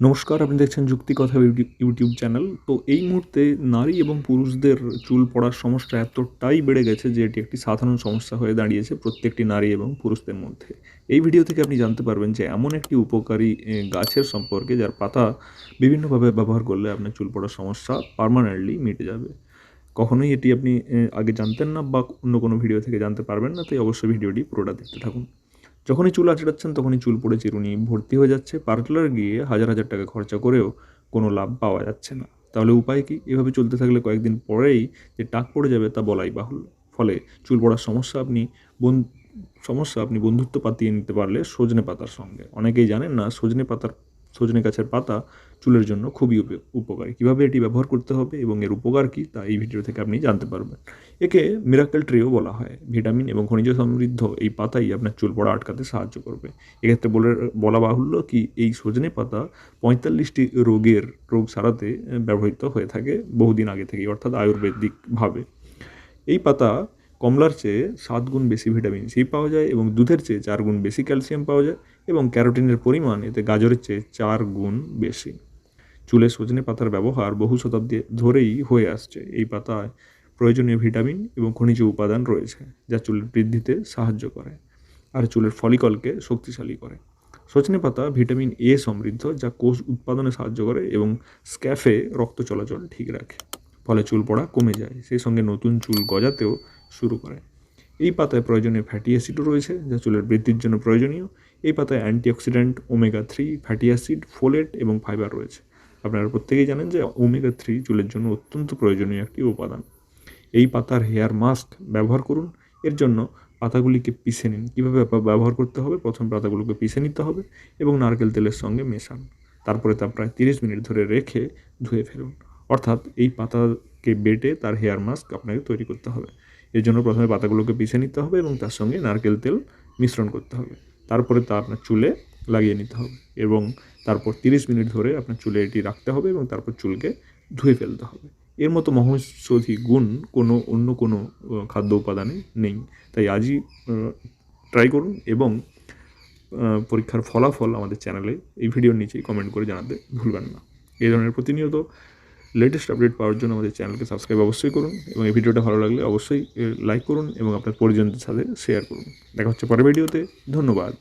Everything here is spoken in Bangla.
নমস্কার, আপনি দেখছেন যুক্তি কথা ইউটিউব চ্যানেল। তো এই মুহূর্তে নারী এবং পুরুষদের চুল পড়ার সমস্যা এতটাই বেড়ে গেছে যে এটি একটি সাধারণ সমস্যা হয়ে দাঁড়িয়েছে প্রত্যেকটি নারী এবং পুরুষদের মধ্যে। এই ভিডিও থেকে আপনি জানতে পারবেন যে এমন একটি উপকারী গাছের সম্পর্কে যার পাতা বিভিন্নভাবে ব্যবহার করলে আপনার চুল পড়ার সমস্যা পার্মানেন্টলি মিটে যাবে। কখনোই এটি আপনি আগে জানতেন না বা অন্য কোনো ভিডিও থেকে জানতে পারবেন না, তাই অবশ্যই ভিডিওটি পুরোটা দেখতে থাকুন। যখনই চুল আঁচড়াচ্ছেন, তখনই চুল পড়ে চিরুনি ভর্তি হয়ে যাচ্ছে। পার্লার গিয়ে হাজার হাজার টাকা খরচা করেও কোনো লাভ পাওয়া যাচ্ছে না। তাহলে উপায় কি? এভাবে চলতে থাকলে কয়েকদিন পরেই যে টাক পড়ে যাবে তা বলাই বাহুল ফলে চুল পড়ার সমস্যা আপনি সমস্যা আপনি বন্ধুত্ব পাতিয়ে নিতে পারলে সজনে পাতার সঙ্গে। অনেকেই জানেন না, সজনে পাতার সজনে গাছের পাতা চুলের জন্য খুবই উপ- উপকারী। কীভাবে এটি ব্যবহার করতে হবে এবং এর উপকার কী তা এই ভিডিও থেকে আপনি জানতে পারবেন। একে মিরাকেল ট্রিও বলা হয়। ভিটামিন এবং খনিজ সমৃদ্ধ এই পাতাই আপনার চুল পড়া আটকাতে সাহায্য করবে। এক্ষেত্রে বলে, বলা বাহুল্য কি এই সজনে পাতা পঁয়তাল্লিশটি রোগের রোগ সারাতে ব্যবহৃত হয়ে থাকে বহুদিন আগে থেকেই, অর্থাৎ আয়ুর্বেদিকভাবে এই পাতা কমলার চেয়ে সাত গুণ বেশি ভিটামিন সি পাওয়া যায় এবং দুধের চেয়ে চার গুণ বেশি ক্যালসিয়াম পাওয়া যায় এবং ক্যারোটিনের পরিমাণ এতে গাজরের চেয়ে চার গুণ বেশি। চুলে সজনে পাতার ব্যবহার বহু শতাব্দী ধরেই হয়ে আসছে। এই পাতায় প্রয়োজনীয় ভিটামিন এবং খনিজ উপাদান রয়েছে, যা চুলের বৃদ্ধিতে সাহায্য করে আর চুলের ফলিকলকে শক্তিশালী করে। সজনে পাতা ভিটামিন এ সমৃদ্ধ, যা কোষ উৎপাদনে সাহায্য করে এবং স্ক্যাফে রক্ত চলাচল ঠিক রাখে। ফলে চুল পড়া কমে যায়। সেই সঙ্গে নতুন চুল গজাতেও শুরু করে। এই পাতায় প্রয়োজনীয় ফ্যাটি অ্যাসিডও রয়েছে, যা চুলের বৃদ্ধির জন্য প্রয়োজনীয়। এই পাতায় antioxidant omega three fatty acid folate এবং ফাইবার রয়েছে। আপনারা প্রত্যেকেই জানেন যে ওমেগা থ্রি চুলের জন্য অত্যন্ত প্রয়োজনীয় একটি উপাদান। এই পাতার হেয়ার মাস্ক ব্যবহার করুন। এর জন্য পাতাগুলিকে পিষে নিন। কীভাবে ব্যব- ব্যবহার করতে হবে? প্রথম পাতাগুলোকে পিষে নিতে হবে এবং নারকেল তেলের সঙ্গে মেশান। তারপরে তা প্রায় তিরিশ মিনিট ধরে রেখে ধুয়ে ফেলুন। অর্থাৎ এই পাতাকে বেটে তার হেয়ার মাস্ক আপনাকে তৈরি করতে হবে। এর জন্য প্রথমে পাতাগুলোকে পিষে নিতে হবে এবং তার সঙ্গে নারকেল তেল মিশ্রণ করতে হবে। তারপরে তা আপনার চুলে লাগিয়ে নিতে হবে এবং তারপর তিরিশ মিনিট ধরে আপনার চুলে এটি রাখতে হবে এবং তারপর চুলকে ধুয়ে ফেলতে হবে। এর মতো মহৌষধি গুণ কোনো অন্য কোনো খাদ্য উপাদানে নেই। তাই আজই ট্রাই করুন এবং পরীক্ষার ফলাফল আমাদের চ্যানেলে এই ভিডিওর নিচেই কমেন্ট করে জানাতে ভুলবেন না। এই ধরনের প্রতিনিয়ত লেটেস্ট আপডেট পাওয়ার জন্য আমাদের চ্যানেলকে সাবস্ক্রাইব অবশ্যই করুন এবং এই ভিডিওটা ভালো লাগলে অবশ্যই লাইক করুন এবং আপনার পরিজনদের সাথে শেয়ার করুন। দেখা হচ্ছে পরের ভিডিওতে ধন্যবাদ।